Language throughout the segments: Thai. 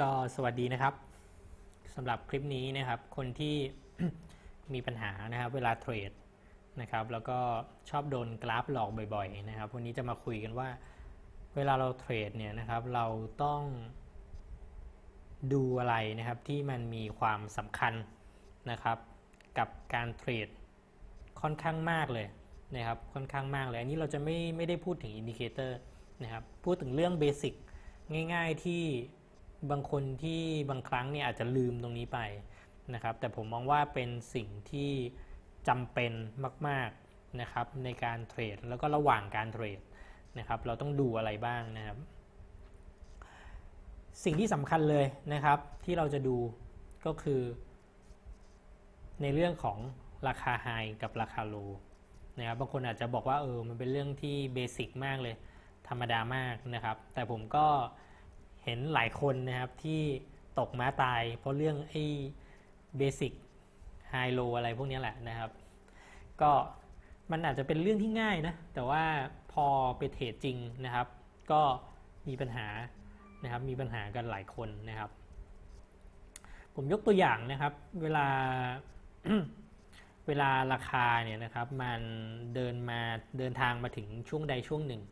ก็สวัสดีนะครับสำหรับคลิปนี้นะครับ คนที่มีปัญหานะครับเวลาเทรดนะครับ แล้วก็ชอบโดนกราฟหลอกบ่อยๆนะครับวันนี้จะมาคุยกันว่า เวลาเราเทรดเนี่ยนะครับเราต้องดูอะไรนะครับที่มันมีความสำคัญนะครับ กับการเทรดค่อนข้างมากเลยนะครับค่อนข้างมากเลย อันนี้เราจะไม่ไม่ได้พูดถึงอินดิเคเตอร์นะครับพูดถึงเรื่องเบสิกง่าย ๆที่ บางคนที่บางครั้งเนี่ยอาจจะลืมตรงนี้ไปนะครับ แต่ผมมองว่าเป็นสิ่งที่จำเป็นมากๆนะครับในการเทรดแล้วก็ระหว่างการเทรดนะครับ เราต้องดูอะไรบ้างนะครับ สิ่งที่สำคัญเลยนะครับที่เราจะดูก็คือ ในเรื่องของราคาไฮกับราคาโลนะครับบางคนอาจจะบอกว่าเออมันเป็นเรื่องที่เบสิกมากเลย ธรรมดามากนะครับ แต่ผมก็ เห็นหลายคนนะครับที่ตกม้าตาย เพราะเรื่องไอ้เบสิกไฮโลอะไรพวกนี้แหละนะครับ ก็มันอาจจะเป็นเรื่องที่ง่ายนะ แต่ว่าพอไปเทรดจริงนะครับ ก็มีปัญหานะครับมีปัญหากันหลายคนนะครับ ผมยกตัวอย่างนะครับ เวลาเวลาราคาเนี่ยนะครับมันเดินมาเดินทางมาถึงช่วงใดช่วงหนึ่ง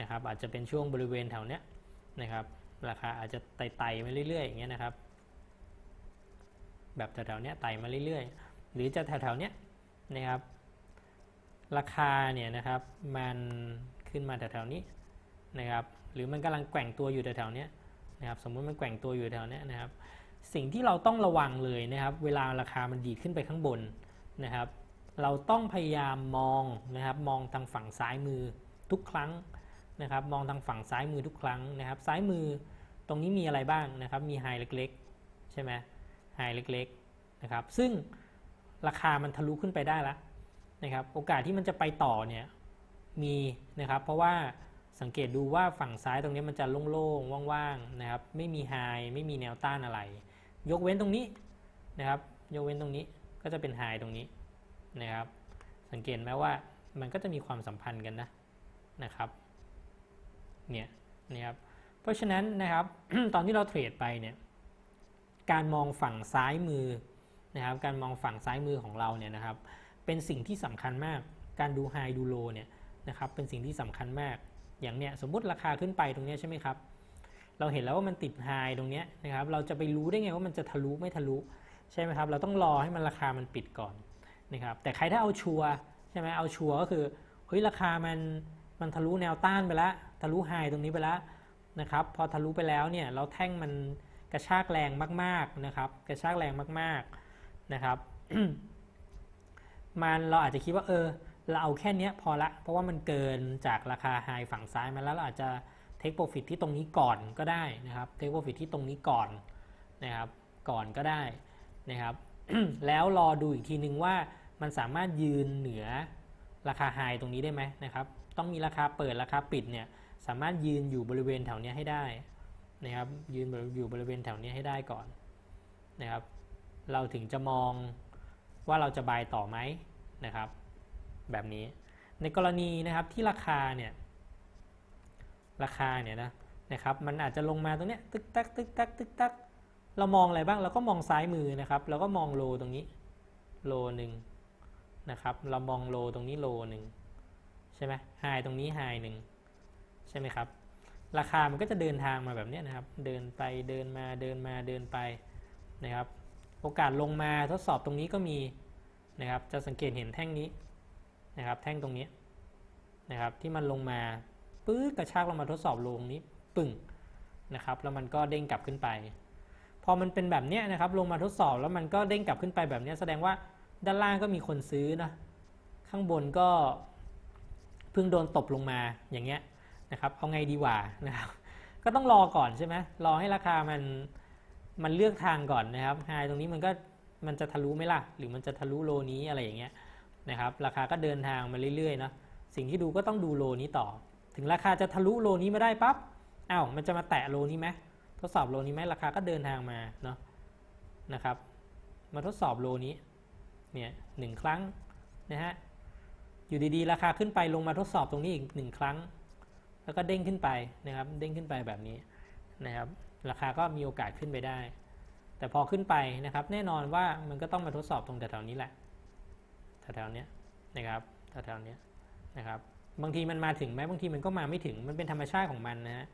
นะครับ อาจจะเป็นช่วงบริเวณแถวเนี้ยนะครับ ราคาอาจจะไต่ๆมาเรื่อยๆอย่างเงี้ยนะครับ แบบแถวๆเนี้ยไต่มาเรื่อยๆ หรือจะแถวๆเนี้ยนะครับ ราคาเนี่ยนะครับมันขึ้นมาแถวๆนี้นะครับ หรือมันกำลังแกว่งตัวอยู่แถวๆเนี้ยนะครับ สมมุติมันแกว่งตัวอยู่แถวเนี้ยนะครับ สิ่งที่เราต้องระวังเลยนะครับ เวลาราคามันดีดขึ้นไปข้างบนนะครับ เราต้องพยายามมองนะครับ มองทางฝั่งซ้ายมือทุกครั้ง นะครับ มองทางฝั่งซ้ายมือทุกครั้งนะครับ ซ้ายมือตรงนี้มีอะไรบ้างนะครับ มีไฮเล็กๆ ใช่ไหมไฮเล็กๆนะครับ ซึ่งราคามันทะลุขึ้นไปได้แล้วนะครับ โอกาสที่มันจะไปต่อเนี่ยมีนะครับ เพราะว่าสังเกตดูว่าฝั่งซ้ายตรงนี้มันจะโล่งๆ ว่างๆ นะครับ ไม่มีไฮไม่มีแนวต้านอะไร ยกเว้นตรงนี้นะครับ ยกเว้นตรงนี้ก็จะเป็นไฮตรงนี้นะครับ สังเกตไหมว่ามันก็จะมีความสัมพันธ์กันนะนะครับ เนี่ยนะครับเพราะฉะนั้นนะครับตอนที่เราเทรดไปเนี่ยการมองฝั่งซ้ายมือนะครับการมองฝั่งซ้ายมือของเราเนี่ยนะครับเป็นสิ่งที่สำคัญมาก การดูไฮดูโลเนี่ยนะครับเป็นสิ่งที่สำคัญมาก อย่างเนี้ยสมมุติราคาขึ้นไปตรงเนี้ยใช่ไหมครับเราเห็นแล้วว่ามันติดไฮตรงเนี้ยนะครับเราจะไปรู้ได้ไงว่ามันจะทะลุไม่ทะลุใช่ไหมครับเราต้องรอให้มันราคามันปิดก่อนนะครับแต่ใครถ้าเอาชัวใช่ไหมเอาชัวก็คือเฮ้ยราคามัน มันทะลุแนวต้านไปแล้ว ทะลุไฮตรงนี้ไปแล้วนะครับ พอทะลุไปแล้วเนี่ยเราแท่งมันกระชากแรงมากๆนะครับ กระชากแรงมากๆนะครับมันเราอาจจะคิดว่าเออ เราเอาแค่นี้พอละ เพราะว่ามันเกินจากราคาไฮฝั่งซ้ายมาแล้วเราอาจจะเทคโปรฟิตที่ตรงนี้ก่อนก็ได้นะครับเทคโปรฟิตที่ตรงนี้ก่อนนะครับก่อนก็ได้นะครับแล้วรอดูอีกทีนึงว่ามันสามารถยืนเหนือราคาไฮตรงนี้ได้ไหมนะครับ ต้องมีราคาเปิดราคาปิดเนี่ยสามารถยืนอยู่บริเวณแถวนี้ให้ได้นะครับยืนอยู่บริเวณแถวนี้ให้ได้ก่อนนะครับ เราถึงจะมองว่าเราจะบายต่อไหมนะครับ แบบนี้ในกรณีนะครับที่ราคาเนี่ยราคาเนี่ยนะนะครับมันอาจจะลงมาตรงเนี้ยตึกตักตึกตักตึกตักเรามองอะไรบ้างเราก็มองซ้ายมือนะครับ เราก็มองโลตรงนี้โลหนึ่งนะครับ เรามองโลตรงนี้โลหนึ่ง ใช่ไหมไฮตรงนี้ไฮหนึ่งใช่ไหมครับ ราคามันก็จะเดินทางมาแบบนี้นะครับ เดินไปเดินมาเดินมาเดินไปนะครับ โอกาสลงมาทดสอบตรงนี้ก็มีนะครับ จะสังเกตเห็นแท่งนี้นะครับ แท่งตรงนี้นะครับ ที่มันลงมาปื๊ดกระชากลงมาทดสอบลงนี้ปึ้งนะครับ แล้วมันก็เด้งกลับขึ้นไป พอมันเป็นแบบนี้นะครับ ลงมาทดสอบแล้วมันก็เด้งกลับขึ้นไปแบบนี้แสดงว่าด้านล่างก็มีคนซื้อนะ ข้างบนก็ พิ่งโดนตบลงมาอย่างเงี้ยนะครับเอาไงดีว่านะครับก็ต้องรอก่อนใช่ไหมรอให้ราคามันมันเลือกทางก่อนนะครับไฮตรงนี้มันก็มันจะทะลุไหมล่ะ หรือมันจะทะลุโลนี้อะไรอย่างเงี้ยนะครับราคาก็เดินทางมาเรื่อยๆเนาะสิ่งที่ดูก็ต้องดูโลนี้ต่อ ถึงราคาจะทะลุโลนี้มาได้ปั๊บอ้าวมันจะมาแตะโลนี้ไหมทดสอบโลนี้ไหมราคาก็เดินทางมาเนาะนะครับ มาทดสอบโลนี้เนี่ยหนึ่งครั้งนะฮะ อยู่ดีๆ ราคาขึ้นไปลงมาทดสอบตรงนี้อีกหนึ่งครั้ง แล้วก็เด้งขึ้นไปนะครับเด้งขึ้นไปแบบนี้นะครับราคาก็มีโอกาสขึ้นไปได้ แต่พอขึ้นไปนะครับ แน่นอนว่ามันก็ต้องมาทดสอบตรงแถวๆนี้แหละแถวๆนี้นะครับแถวๆนี้นะครับบางทีมันมาถึงไหมบางทีมันก็มาไม่ถึงมันเป็นธรรมชาติของมันนะฮะ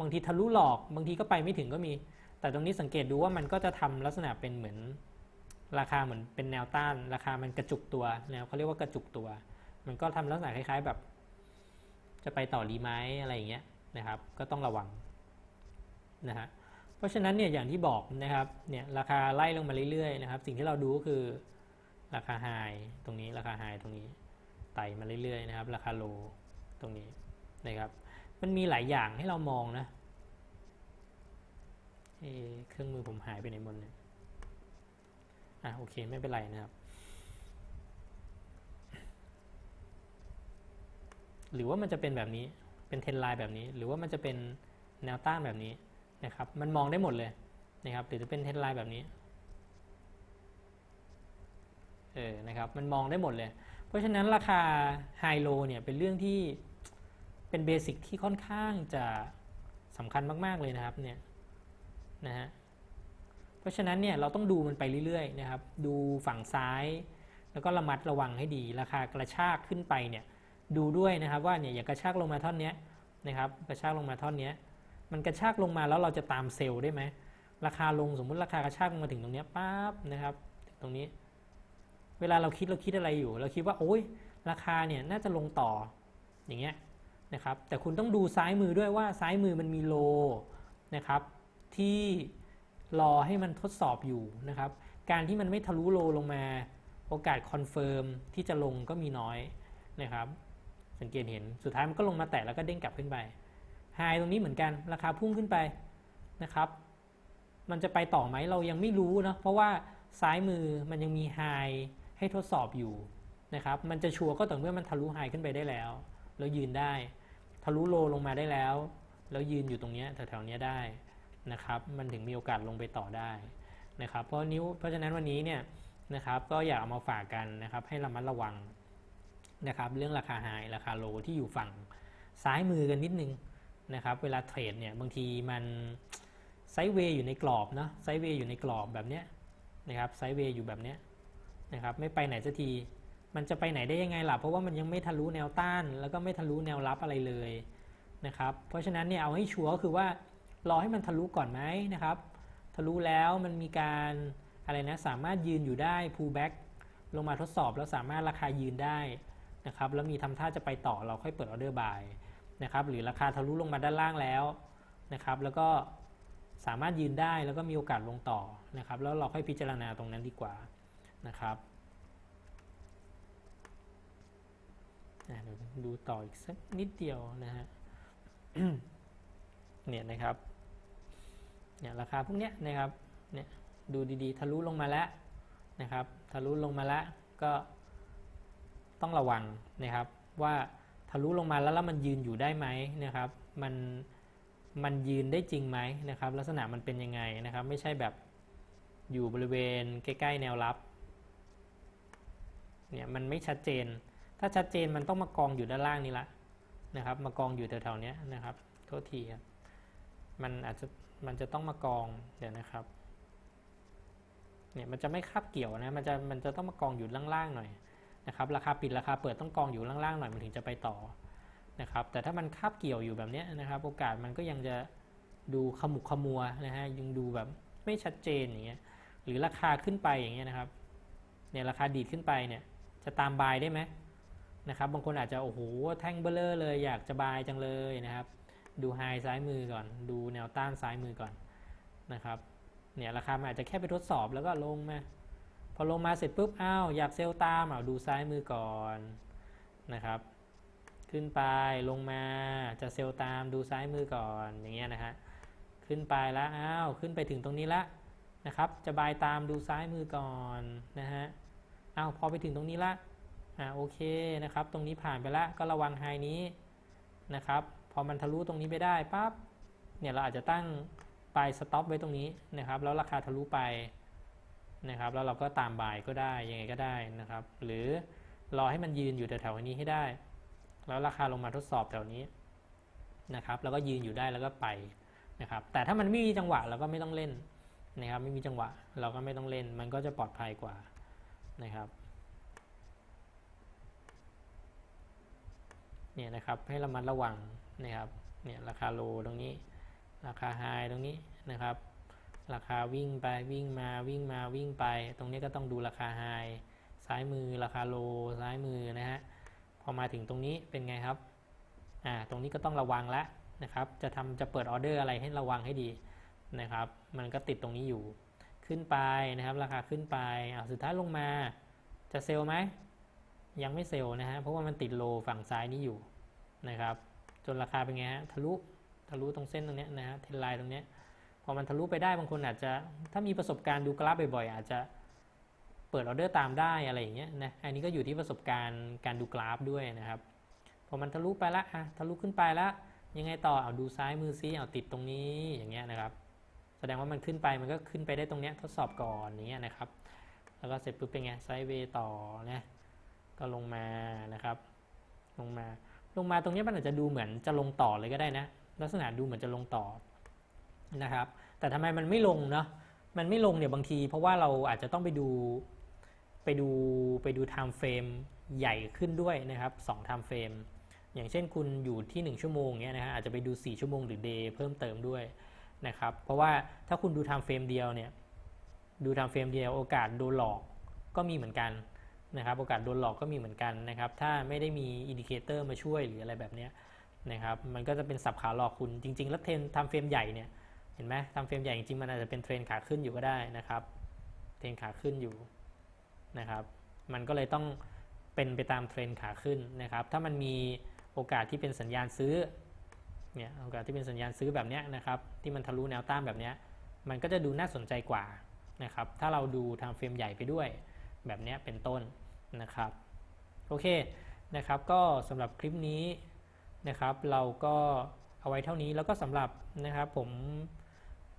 บางทีทะลุหลอกบางทีก็ไปไม่ถึงก็มี แต่ตรงนี้สังเกตดูว่ามันก็จะทำลักษณะเป็นเหมือนราคาเหมือนเป็นแนวต้าน ราคามันกระจุกตัวแนวเขาเรียกว่ากระจุกตัว มันก็ทำลักษณะคล้ายๆแบบ จะไปต่อรีไหมอะไรอย่างเงี้ยนะครับ ก็ต้องระวังนะฮะเพราะฉะนั้นเนี่ยอย่างที่บอกนะครับเนี่ยราคาไล่ลงมาเรื่อยๆนะครับ สิ่งที่เราดูก็คือราคาไฮตรงนี้ราคาไฮตรงนี้ไต่มาเรื่อยๆนะครับ ราคาโลตรงนี้นะครับ มันมีหลายอย่างให้เรามองนะเเครื่องมือผมหายไปไหนหมดเนี่ยอะโอเคไม่เป็นไรนะครับ หรือว่ามันจะเป็นแบบนี้เป็นเทนไลน์แบบนี้ หรือว่ามันจะเป็นแนวต้านแบบนี้นะครับ มันมองได้หมดเลยนะครับหรือจะเป็นเทนไลน์แบบนี้เออนะครับมันมองได้หมดเลย เพราะฉะนั้นราคาไฮโลเนี่ยเป็นเรื่องที่เป็นเบสิกที่ค่อนข้างจะสำคัญมาก ๆ เลยนะครับเนี่ยนะฮะเพราะฉะนั้นเนี่ยเราต้องดูมันไปเรื่อย ๆ นะครับ ดูฝั่งซ้าย แล้วก็ระมัดระวังให้ดี ราคากระชากขึ้นไปเนี่ย ดูด้วยนะครับว่าเนี่ยอย่ากระชากลงมาท่อนนี้นะครับกระชากลงมาท่อนนี้มันกระชากลงมาแล้วเราจะตามเซลล์ได้ไหมราคาลงสมมุติราคากระชากลงมาถึงตรงนี้ปั๊บนะครับถึงตรงนี้ เวลาเราคิดเราคิดอะไรอยู่ เราคิดว่าโอ้ยราคาเนี่ยน่าจะลงต่ออย่างเงี้ยนะครับแต่คุณต้องดูซ้ายมือด้วยว่าซ้ายมือมันมีโลนะครับที่รอให้มันทดสอบอยู่นะครับการที่มันไม่ทะลุโลลงมา โอกาสคอนเฟิร์มที่จะลงก็มีน้อยนะครับ สังเกตเห็นสุดท้ายมันก็ลงมาแตะแล้วก็เด้งกลับขึ้นไปไฮตรงนี้เหมือนกันราคาพุ่งขึ้นไปนะครับ มันจะไปต่อไหมเรายังไม่รู้นะเพราะว่าซ้ายมือมันยังมีไฮให้ทดสอบอยู่นะครับ มันจะชัวร์ก็ต่อเมื่อมันทะลุไฮขึ้นไปได้แล้ว แล้วยืนได้ ทะลุโลลงมาได้แล้ว แล้วยืนอยู่ตรงนี้แถวๆนี้ได้นะครับ มันถึงมีโอกาสลงไปต่อได้นะครับ เพราะนิ้วเพราะฉะนั้นวันนี้เนี่ยนะครับ ก็อยากเอามาฝากกันนะครับ ให้ระมัดระวัง นะครับเรื่องราคาไฮราคาโลที่อยู่ฝั่งซ้ายมือกันนิดนึงนะครับเวลาเทรดเนี่ยบางทีมันไซด์เวย์อยู่ในกรอบเนาะไซด์เวย์อยู่ในกรอบแบบเนี้ยนะครับไซด์เวย์อยู่แบบเนี้ยนะครับไม่ไปไหนสักที มันจะไปไหนได้ยังไงล่ะเพราะว่ามันยังไม่ทะลุแนวต้าน แล้วก็ไม่ทะลุแนวรับอะไรเลยนะครับเพราะฉะนั้นเนี่ยเอาให้ชัวร์ก็คือว่ารอให้มันทะลุก่อนไหมนะครับทะลุแล้วมันมีการอะไรนะสามารถยืนอยู่ได้ pull back ลงมาทดสอบแล้วสามารถราคายืนได้ นะครับแล้วมีทำท่าจะไปต่อเราค่อยเปิดออเดอร์บายนะครับหรือราคาทะลุลงมาด้านล่างแล้วนะครับแล้วก็สามารถยืนได้แล้วก็มีโอกาสลงต่อนะครับแล้วเราค่อยพิจารณาตรงนั้นดีกว่านะครับเดี๋ยวดูต่ออีกสักนิดเดียวนะฮะเนี่ยนะครับเนี่ยราคาพวกเนี้ยนะครับเนี่ยดูดีๆ ทะลุลงมาแล้วนะครับ ทะลุลงมาแล้วก็ ต้องระวังนะครับ ว่าทะลุลงมาแล้วแล้วมันยืนอยู่ได้ไหมนะครับ มันมันยืนได้จริงไหมนะครับ ลักษณะมันเป็นยังไงนะครับ ไม่ใช่แบบอยู่บริเวณใกล้ ๆ แนวรับเนี่ยมันไม่ชัดเจน ถ้าชัดเจนมันต้องมากองอยู่ด้านล่างนี้ละนะครับ มากองอยู่แถวๆนี้นะครับโทษทีครับมันอาจจะมันจะต้องมากองเดี๋ยวนะครับเนี่ยมันจะไม่คาบเกี่ยวนะมันจะมันจะต้องมากองอยู่ล่างๆหน่อย นะครับราคาปิดราคาเปิดต้องกองอยู่ล่างๆหน่อยมันถึงจะไปต่อนะครับแต่ถ้ามันคาบเกี่ยวอยู่แบบนี้นะครับโอกาสมันก็ยังจะดูขมุกขมัวนะฮะยังดูแบบไม่ชัดเจนอย่างเงี้ยหรือราคาขึ้นไปอย่างเงี้ยนะครับเนี่ยราคาดีดขึ้นไปเนี่ยจะตามบายได้ไหมนะครับบางคนอาจจะโอ้โหแท่งเบลเลอร์เลยอยากจะบายจังเลยนะครับ ดูไฮซ้ายมือก่อน ดูแนวต้านซ้ายมือก่อนนะครับเนี่ยราคามันอาจจะแค่ไปทดสอบแล้วก็ลงมา พอลงมาเสร็จปุ๊บอ้าวอยากเซลตามอ่าดูซ้ายมือก่อนนะครับ ขึ้นไปลงมาจะเซลตามดูซ้ายมือก่อนอย่างเงี้ยนะฮะขึ้นไปแล้วอ้าวขึ้นไปถึงตรงนี้ละนะครับจะบายตามดูซ้ายมือก่อนนะฮะอ้าวพอไปถึงตรงนี้ละอ่าโอเคนะครับ ตรงนี้ผ่านไปละก็ระวังไฮนี้นะครับพอมันทะลุตรงนี้ไปได้ปั๊บเนี่ยเราอาจจะตั้งปลายสต็อปไว้ตรงนี้นะครับ แล้วราคาทะลุไป นะครับ แล้วเราก็ตามบายก็ได้ยังไงก็ได้นะครับ หรือรอให้มันยืนอยู่แถวๆนี้ให้ได้ แล้วราคาลงมาทดสอบแถวนี้นะครับ แล้วก็ยืนอยู่ได้แล้วก็ไปนะครับ แต่ถ้ามันไม่มีจังหวะเราก็ไม่ต้องเล่นนะครับ ไม่มีจังหวะเราก็ไม่ต้องเล่น มันก็จะปลอดภัยกว่านะครับเนี่ยนะครับให้ระมัดระวังนะครับเนี่ยราคาโลตรงนี้ ราคาไฮตรงนี้นะครับ ราคาวิ่งไปวิ่งมาวิ่งมาวิ่งไป ตรงนี้ก็ต้องดูราคาไฮซ้ายมือราคาโลซ้ายมือนะฮะพอมาถึงตรงนี้เป็นไงครับอ่าตรงนี้ก็ต้องระวังล้วนะครับ จะทำจะเปิดออเดอร์อะไรให้ระวังให้ดีนะครับ มันก็ติดตรงนี้อยู่ขึ้นไปนะครับ ราคาขึ้นไปอ่าสุดท้ายลงมาจะเซลไหมยังไม่เซลนะฮะเพราะว่ามันติดโลฝั่งซ้ายนี้อยู่นะครับ จนราคาเป็นไงฮะทะลุทะลุตรงเส้นตรงเนี้ยนะฮะเทนไลน์ตรงเนี้ย อมันทะลุไปได้บางคนอาจจะถ้ามีประสบการณ์ดูกราฟบ่อยๆอาจจะเปิดออเดอร์ตามได้อะไรอย่างเงี้ยนะอันนี้ก็อยู่ที่ประสบการณ์การดูกราฟด้วยนะครับพอมันทะลุไปละอะทะลุขึ้นไปละยังไงต่อเอาดูซ้ายมือซิเอาติดตรงนี้อย่างเงี้ยนะครับ แสดงว่ามันขึ้นไปมันก็ขึ้นไปได้ตรงเนี้ยทดสอบก่อนอย่างเงี้ยนะครับ แล้วก็เสร็จปุ๊บเป็นไงไซด์เวย์ต่อนะก็ลงมานะครับ ลงมาลงมาตรงนี้มันอาจจะดูเหมือนจะลงต่อเลยก็ได้นะ ลักษณะดูเหมือนจะลงต่อ นะครับ แต่ทำไมมันไม่ลงเนาะมันไม่ลงเนี่ยบางที เพราะว่าเราอาจจะต้องไปดูไปดูไปดู time frame ใหญ่ขึ้นด้วยนะครับ2 time frame อย่างเช่นคุณอยู่ที่ 1 ชั่วโมงเนี้ยนะฮะอาจจะไปดู 4 ชั่วโมงหรือ day เพิ่มเติมด้วยนะครับ เพราะว่าถ้าคุณดู time frame เดียวเนี่ยดู time frame เดียวโอกาสโดนหลอกก็มีเหมือนกันนะครับ โอกาสโดนหลอกก็มีเหมือนกันนะครับ ถ้าไม่ได้มีอินดิเคเตอร์มาช่วยหรืออะไรแบบนี้นะครับ มันก็จะเป็นสับขาหลอกคุณจริง ๆ แล้วเทรนไทำเฟรมใหญ่เนี่ย เห็นไหมทำเฟรมใหญ่จริงๆมันอาจจะเป็นเทรนขาขึ้นอยู่ก็ได้นะครับ เทรนขาขึ้นอยู่นะครับ มันก็เลยต้องเป็นไปตามเทรนขาขึ้นนะครับ ถ้ามันมีโอกาสที่เป็นสัญญาณซื้อเนี่ยโอกาสที่เป็นสัญญาณซื้อแบบนี้นะครับที่มันทะลุแนวต้านแบบนี้มันก็จะดูน่าสนใจกว่านะครับ ถ้าเราดูทำเฟรมใหญ่ไปด้วยแบบนี้เป็นต้นนะครับโอเคนะครับก็สำหรับคลิปนี้นะครับ เราก็เอาไว้เท่านี้แล้วก็สำหรับนะครับผม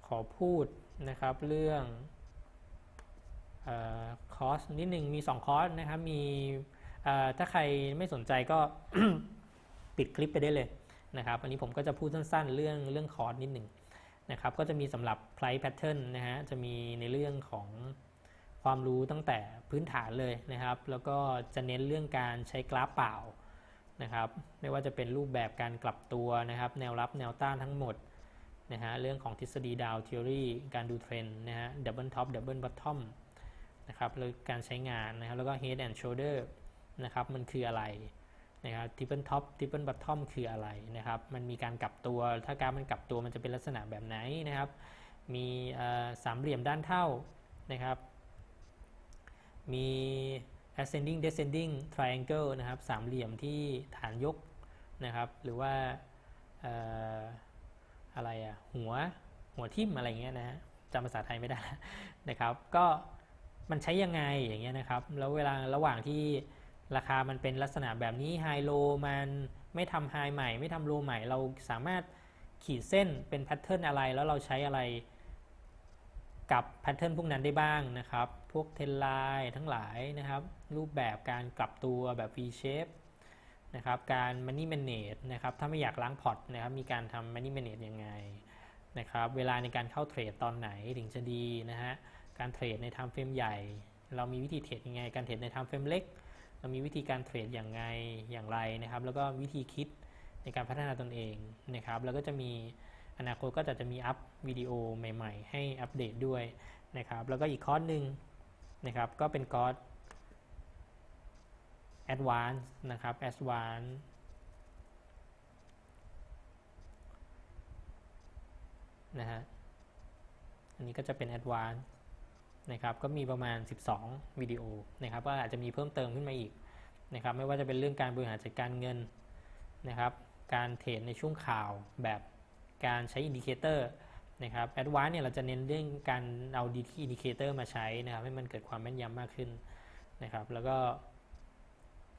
ขอพูดนะครับเรื่องคอร์สนิดหนึ่งมี2คอร์สนะครับมีถ้าใครไม่สนใจก็ปิดคลิปไปได้เลยนะครับอันนี้ผมก็จะพูดสั้นๆ เรื่องเรื่องคอร์สนิดหนึ่งนะครับก็จะมีสำหรับ price pattern นะฮะจะมีในเรื่องของความรู้ตั้งแต่พื้นฐานเลยนะครับ แล้วก็จะเน้นเรื่องการใช้กราฟเปล่านะครับไม่ว่าจะเป็นรูปแบบการกลับตัวนะครับ แนวรับแนวต้านทั้งหมด นะฮะเรื่องของทฤษฎีดาวท h อรีการดูเทรนด์นะฮะดับเบิลท็อปดับเบิลบอททอมนะครับแล้วการใช้งานนะครับแล้วก็ head and shoulder นะครับมันคืออะไรนะครับทิปเปิลท็อปทิปเปิลบอททอมคืออะไรนะครับมันมีการกลับตัวถ้าการมันกลับตัวมันจะเป็นลักษณะแบบไหนนะครับมีสามเหลี่ยมด้านเท่านะครับมี ascending descending triangle นะครับสามเหลี่ยมที่ฐานยกนะครับหรือว่า หัวหัวทิ่มอะไรเงี้ยนะฮะจำภาษาไทยไม่ได้นะครับ ก็มันใช้ยังไงอย่างเงี้ยนะครับ แล้วเวลาระหว่างที่ราคามันเป็นลักษณะแบบนี้ไฮโลมันไม่ทำไฮใหม่ ไม่ทำโลใหม่ เราสามารถขีดเส้นเป็นแพทเทิร์นอะไร แล้วเราใช้อะไรกับแพทเทิร์นพวกนั้นได้บ้างนะครับ พวกเทนไลน์ทั้งหลายนะครับ รูปแบบการกลับตัวแบบ V shape นะครับ การ money manage นะครับ ถ้าไม่อยากล้างพอร์ตนะครับ มีการทำ money manage ยังไง นะครับเวลาในการเข้าเทรดตอนไหนถึงจะดีนะฮะการเทรดใน time frame ใหญ่ เรามีวิธีเทรดยังไง การเทรดใน time frame เล็ก เรามีวิธีการเทรดอย่างไงอย่างไรนะครับ แล้วก็วิธีคิดในการพัฒนาตนเองนะครับแล้วก็จะมีอนาคตก็จะจะมีอัพวิดีโอใหม่ ๆ ให้อัปเดตด้วยนะครับแล้วก็อีกคอร์สหนึ่งนะครับก็เป็นคอร์ส Advanced นะครับ Advanced นะฮะ อันนี้ก็จะเป็น Advanced นะครับ ก็มีประมาณ 12 วิดีโอนะครับ ก็อาจจะมีเพิ่มเติมขึ้นมาอีกนะครับ ไม่ว่าจะเป็นเรื่องการบริหารจัดการเงินนะครับ การเทรดในช่วงข่าวแบบการใช้อินดิเคเตอร์นะครับแอดวานเนี่ยเราจะเน้นเรื่องการเอาดีที่อินดิเคเตอร์มาใช้นะครับ ให้มันเกิดความแม่นยำมากขึ้นนะครับ แล้วก็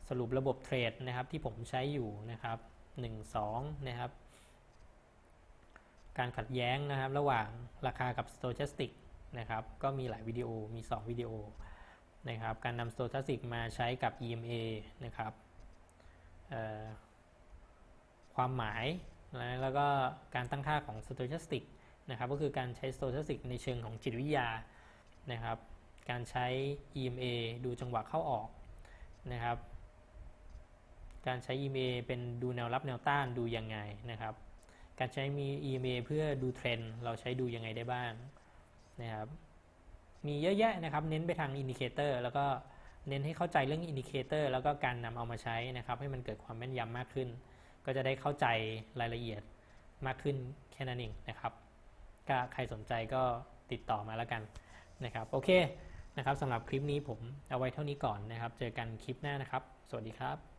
สรุประบบเทรดนะครับที่ผมใช้อยู่นะครับ 1 2 นะครับ การขัดแย้งนะครับ ระหว่างราคากับ Stochastic นะครับก็มีหลายวิดีโอมี 2 วิดีโอนะครับการนำ Stochastic มาใช้กับ EMA นะครับความหมายนะแล้วก็การตั้งค่าของ stochastic นะครับก็คือการใช้ stochastic ในเชิงของจิตวิทยานะครับการใช้ EMA ดูจังหวะเข้าออกนะครับ การใช้ EMA เป็นดูแนวรับแนวต้านดูยังไงนะครับ การใช้มี EMA เพื่อดูเทรนด์เราใช้ดูยังไงได้บ้างนะครับ มีเยอะแยะนะครับ เน้นไปทางอินดิเคเตอร์แล้วก็เน้นให้เข้าใจเรื่องอินดิเคเตอร์แล้วก็การนำเอามาใช้นะครับ ให้มันเกิดความแม่นยำมากขึ้น ก็จะได้เข้าใจรายละเอียดมากขึ้นแค่นั้นเองนะครับก็ใครสนใจก็ติดต่อมาแล้วกันนะครับ โอเคนะครับสำหรับคลิปนี้ผมเอาไว้เท่านี้ก่อนนะครับ เจอกันคลิปหน้านะครับ สวัสดีครับ